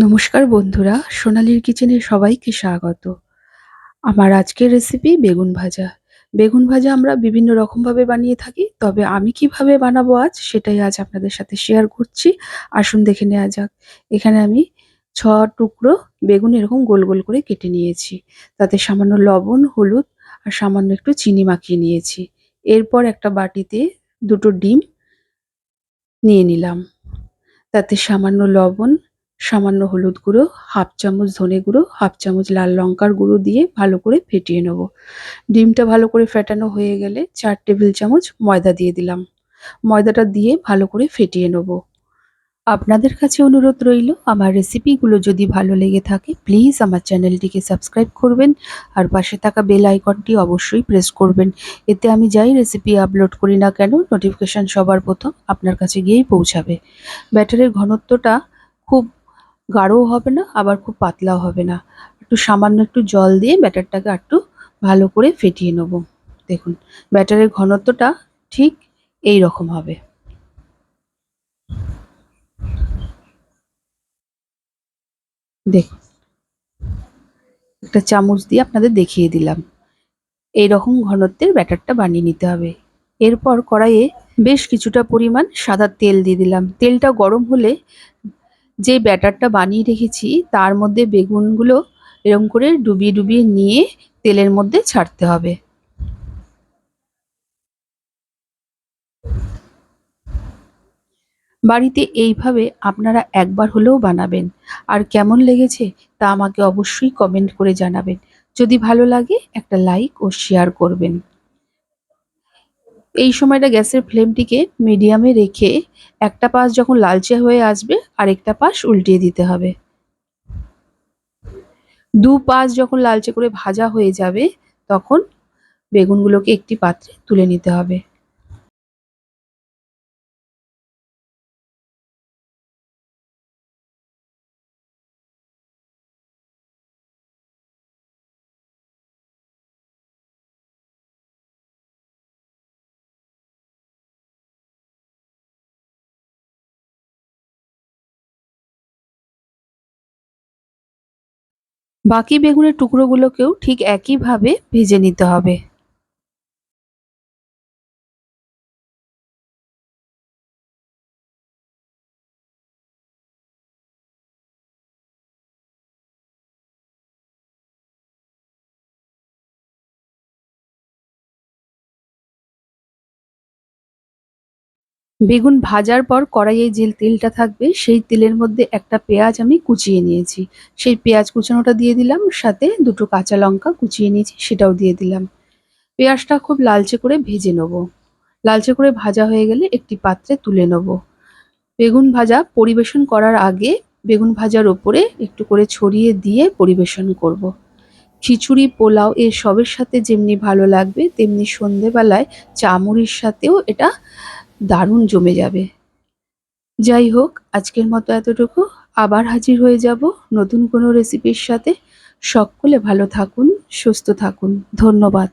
নমস্কার বন্ধুরা, সোনালীর কিচেনে সবাইকে স্বাগত। আমার আজকের রেসিপি বেগুন ভাজা। বেগুন ভাজা আমরা বিভিন্ন রকমভাবে বানিয়ে থাকি, তবে আমি কীভাবে বানাবো আজ সেটাই আজ আপনাদের সাথে শেয়ার করছি। আসুন দেখে নেওয়া যাক। এখানে আমি ছ টুকরো বেগুন এরকম গোল গোল করে কেটে নিয়েছি। তাতে সামান্য লবণ, হলুদ আর সামান্য একটু চিনি মাখিয়ে নিয়েছি। এরপর একটা বাটিতে দুটো ডিম নিয়ে নিলাম। তাতে সামান্য লবণ সামান্য হলুদ গুঁড়ো, হাফ চামচ ধনে গুঁড়ো, হাফ চামচ লাল লঙ্কার গুঁড়ো দিয়ে ভালো করে ফেটিয়ে নেব। ডিমটা ভালো করে ফেটানো হয়ে গেলে চার টেবিল চামচ ময়দা দিয়ে দিলাম। ময়দাটা দিয়ে ভালো করে ফেটিয়ে নেব। আপনাদের কাছে অনুরোধ রইল, আমার রেসিপিগুলো যদি ভালো লেগে থাকে, প্লিজ আমার চ্যানেলটিকে সাবস্ক্রাইব করবেন আর পাশে থাকা বেল আইকনটি অবশ্যই প্রেস করবেন। এতে আমি যাই রেসিপি আপলোড করি না কেন, নোটিফিকেশান সবার প্রথম আপনার কাছে গিয়েই পৌঁছাবে। ব্যাটারের ঘনত্বটা খুব গাঢ়ও হবে না, আবার খুব পাতলাও হবে না। একটু সামান্য একটু জল দিয়ে ব্যাটারটাকে একটু ভালো করে ফেটিয়ে নেব। দেখুন, ব্যাটারের ঘনত্বটা ঠিক এই রকম হবে। দেখুন, একটা চামচ দিয়ে আপনাদের দেখিয়ে দিলাম। এই রকম ঘনত্বের ব্যাটারটা বানিয়ে নিতে হবে। এরপর কড়াইয়ে বেশ কিছুটা পরিমাণ সাদা তেল দিয়ে দিলাম। তেলটা গরম হলে যে ব্যাটারটা বানিয়ে রেখেছি, তার মধ্যে বেগুনগুলো এরম করে ডুবিয়ে ডুবিয়ে নিয়ে তেলের মধ্যে ছাড়তে হবে। বাড়িতে এইভাবে আপনারা একবার হলেও বানাবেন। আর কেমন লেগেছে তা আমাকে অবশ্যই কমেন্ট করে জানাবেন। যদি ভালো লাগে একটা লাইক ও শেয়ার করবেন। এই সময়টা গ্যাসের ফ্লেমটিকে মিডিয়ামে রেখে একটা পাশ যখন লালচে হয়ে আসবে আরেকটা পাশ উল্টিয়ে দিতে হবে। দু পাশ যখন লালচে করে ভাজা হয়ে যাবে, তখন বেগুনগুলোকে একটি পাত্রে তুলে নিতে হবে। বাকি বেগুনের টুকরোগুলোকেও ঠিক একইভাবে ভেজে নিতে হবে। বেগুন ভাজার পর কড়াইয়ে যে তেলটা থাকবে, সেই তেলের মধ্যে একটা পেঁয়াজ আমি কুচিয়ে নিয়েছি। সেই পেঁয়াজ কুচানোটা দিয়ে দিলাম, সাথে দুটো কাঁচা লঙ্কা কুচিয়ে নিয়েছি, সেটাও দিয়ে দিলাম। পেঁয়াজটা খুব লালচে করে ভেজে নেব। লালচে করে ভাজা হয়ে গেলে একটি পাত্রে তুলে নেব। বেগুন ভাজা পরিবেশন করার আগে বেগুন ভাজার ওপরে একটু করে ছড়িয়ে দিয়ে পরিবেশন করব। খিচুড়ি, পোলাও এর সবের সাথে যেমনি ভালো লাগবে, তেমনি সন্ধেবেলায় চামুড়ির সাথেও এটা দারুণ জমে যাবে। যাই হোক, আজকের মতো এতটুকু। আবার হাজির হয়ে যাব নতুন কোনো রেসিপির সাথে। সকলে ভালো থাকুন, সুস্থ থাকুন। ধন্যবাদ।